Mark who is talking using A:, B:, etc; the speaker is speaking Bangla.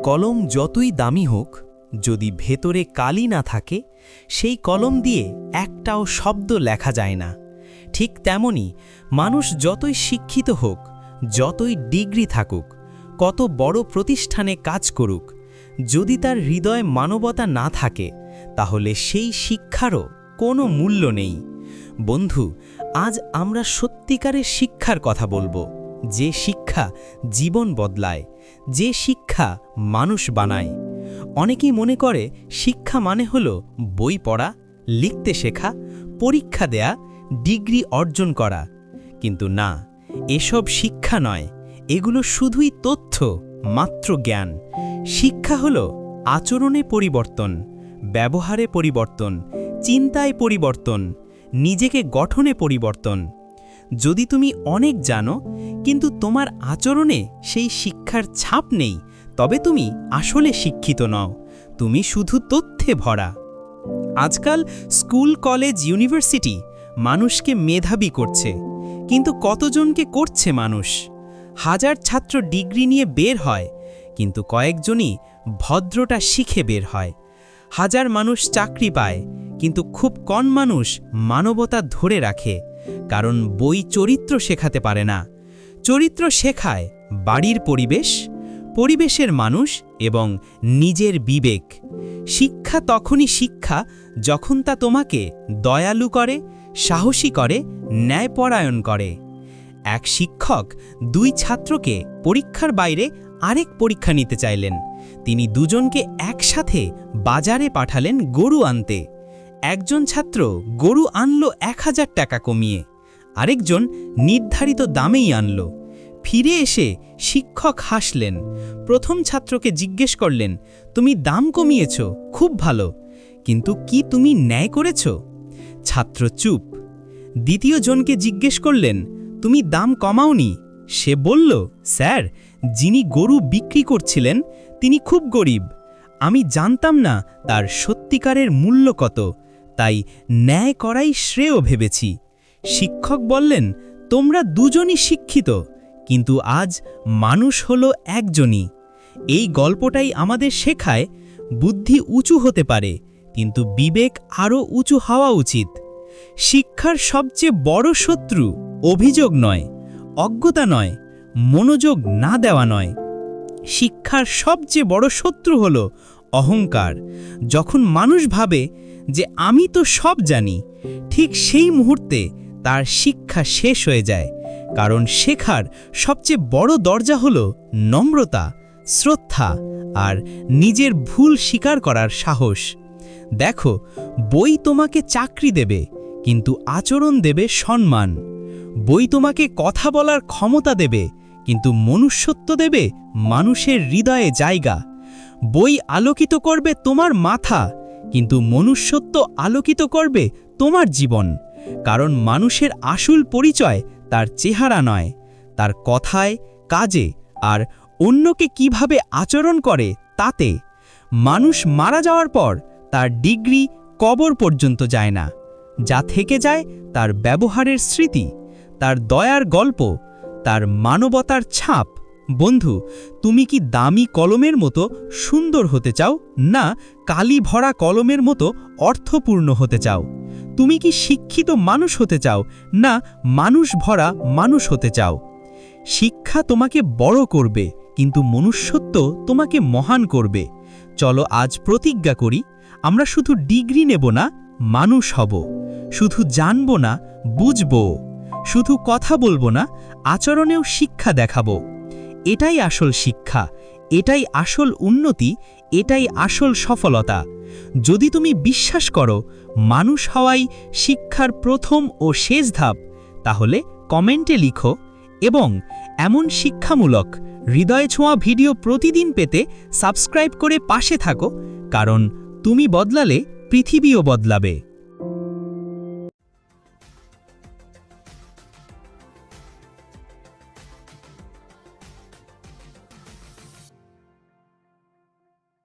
A: কলম যতই দামি হোক, যদি ভেতরে কালি না থাকে, সেই কলম দিয়ে একটাও শব্দ লেখা যায় না। ঠিক তেমনি মানুষ যতই শিক্ষিত হোক, যতই ডিগ্রি থাকুক, কত বড় প্রতিষ্ঠানে কাজ করুক, যদি তার হৃদয় মানবতা না থাকে, তাহলে সেই শিক্ষারও কোনো মূল্য নেই। বন্ধু, আজ আমরা সত্যিকারের শিক্ষার কথা বলব। যে শিক্ষা জীবন বদলায়, যে শিক্ষা মানুষ বানায়। অনেকেই মনে করে শিক্ষা মানে হল বই পড়া, লিখতে শেখা, পরীক্ষা দেয়া, ডিগ্রি অর্জন করা। কিন্তু না, এসব শিক্ষা নয়, এগুলো শুধুই তথ্য, মাত্র জ্ঞান। শিক্ষা হল আচরণে পরিবর্তন, ব্যবহারে পরিবর্তন, চিন্তায় পরিবর্তন, নিজেকে গঠনে পরিবর্তন। যদি তুমি অনেক জানো, কিন্তু তোমার আচরণে সেই শিক্ষার ছাপ নেই, তবে তুমি আসলে শিক্ষিত নও। তুমি শুধু তথ্যে ভরা। আজকাল স্কুল, কলেজ, ইউনিভার্সিটি মানুষকে মেধাবী করছে, কিন্তু কতজনকে করছে মানুষ? হাজার ছাত্র ডিগ্রি নিয়ে বের হয়, কিন্তু কয়েকজনই ভদ্রটা শিখে বের হয়। হাজার মানুষ চাকরি পায়, কিন্তু খুব কম মানুষ মানবতা ধরে রাখে। কারণ বই চরিত্র শেখাতে পারে না। চরিত্র শেখায় বাড়ির পরিবেশ, পরিবেশের মানুষ এবং নিজের বিবেক। শিক্ষা তখনই শিক্ষা যখন তা তোমাকে দয়ালু করে, সাহসী করে, ন্যায়পরায়ণ করে। এক শিক্ষক দুই ছাত্রকে পরীক্ষার বাইরে আরেক পরীক্ষা নিতে চাইলেন। তিনি দুজনকে একসাথে বাজারে পাঠালেন গরু আনতে। একজন ছাত্র গরু আনলো এক হাজার টাকা কমিয়ে। আরেকজন নির্ধারিত দামেই আনল। ফিরে এসে শিক্ষক হাসলেন। প্রথম ছাত্রকে জিজ্ঞেস করলেন, তুমি দাম কমিয়েছ? খুব ভালো। কিন্তু কি তুমি ন্যায় করেছ? ছাত্র চুপ। দ্বিতীয় জনকে জিজ্ঞেস করলেন, তুমি দাম কমাওনি? সে বলল, স্যার, যিনি গরু বিক্রি করছিলেন, তিনি খুব গরিব। আমি জানতাম না তার সত্যিকারের মূল্য কত। তাই ন্যায় করাই শ্রেয় ভেবেছি। শিক্ষক বললেন, তোমরা দুজনই শিক্ষিত, কিন্তু আজ মানুষ হলো একজনই। এই গল্পটাই আমাদের শেখায়, বুদ্ধি উঁচু হতে পারে, কিন্তু বিবেক আরও উঁচু হওয়া উচিত। শিক্ষার সবচেয়ে বড় শত্রু অভিযোগ নয়, অজ্ঞতা নয়, মনোযোগ না দেওয়া নয়। শিক্ষার সবচেয়ে বড় শত্রু হল অহংকার। যখন মানুষ ভাবে যে আমি তো সব জানি, ঠিক সেই মুহূর্তে তার শিক্ষা শেষ হয়ে যায়, কারণ শেখার সবচেয়ে বড় দরজা হল নম্রতা, শ্রদ্ধা আর নিজের ভুল স্বীকার করার সাহস। দেখো, বই তোমাকে চাকরি দেবে, কিন্তু আচরণ দেবে সম্মান। বই তোমাকে কথা বলার ক্ষমতা দেবে, কিন্তু মনুষ্যত্ব দেবে মানুষের হৃদয়ে জায়গা। বই আলোকিত করবে তোমার মাথা কিন্তু মনুষ্যত্ব আলোকিত করবে তোমার জীবন, কারণ মানুষের আসল পরিচয় তার চেহারা নয়, তার কথায়, কাজে আর অন্যকে কীভাবে আচরণ করে তাতে। মানুষ মারা যাওয়ার পর তার ডিগ্রি কবর পর্যন্ত যায় না, যা থেকে যায় তার ব্যবহারের স্মৃতি, তার দয়ার গল্প, তার মানবতার ছাপ। বন্ধু, তুমি কি দামি কলমের মতো সুন্দর হতে চাও? না, কালি ভরা কলমের মতো অর্থপূর্ণ হতে চাও। তুমি কি শিক্ষিত মানুষ হতে চাও? না, মানুষ ভরা মানুষ হতে চাও। শিক্ষা তোমাকে বড় করবে, কিন্তু মনুষ্যত্ব তোমাকে মহান করবে। চলো আজ প্রতিজ্ঞা করি, আমরা শুধু ডিগ্রি নেব না, মানুষ হব। শুধু জানব না, বুঝব। শুধু কথা বলব না, আচরণেও শিক্ষা দেখাবো। এটাই আসল শিক্ষা, এটাই আসল উন্নতি, এটাই আসল সফলতা। যদি তুমি বিশ্বাস করো মানুষ হওয়াই শিক্ষার প্রথম ও শেষ ধাপ, তাহলে কমেন্টে লিখো এবং এমন শিক্ষামূলক, হৃদয় ছোঁয়া ভিডিও প্রতিদিন পেতে সাবস্ক্রাইব করে পাশে থাকো, কারণ তুমি বদলালে পৃথিবীও বদলাবে।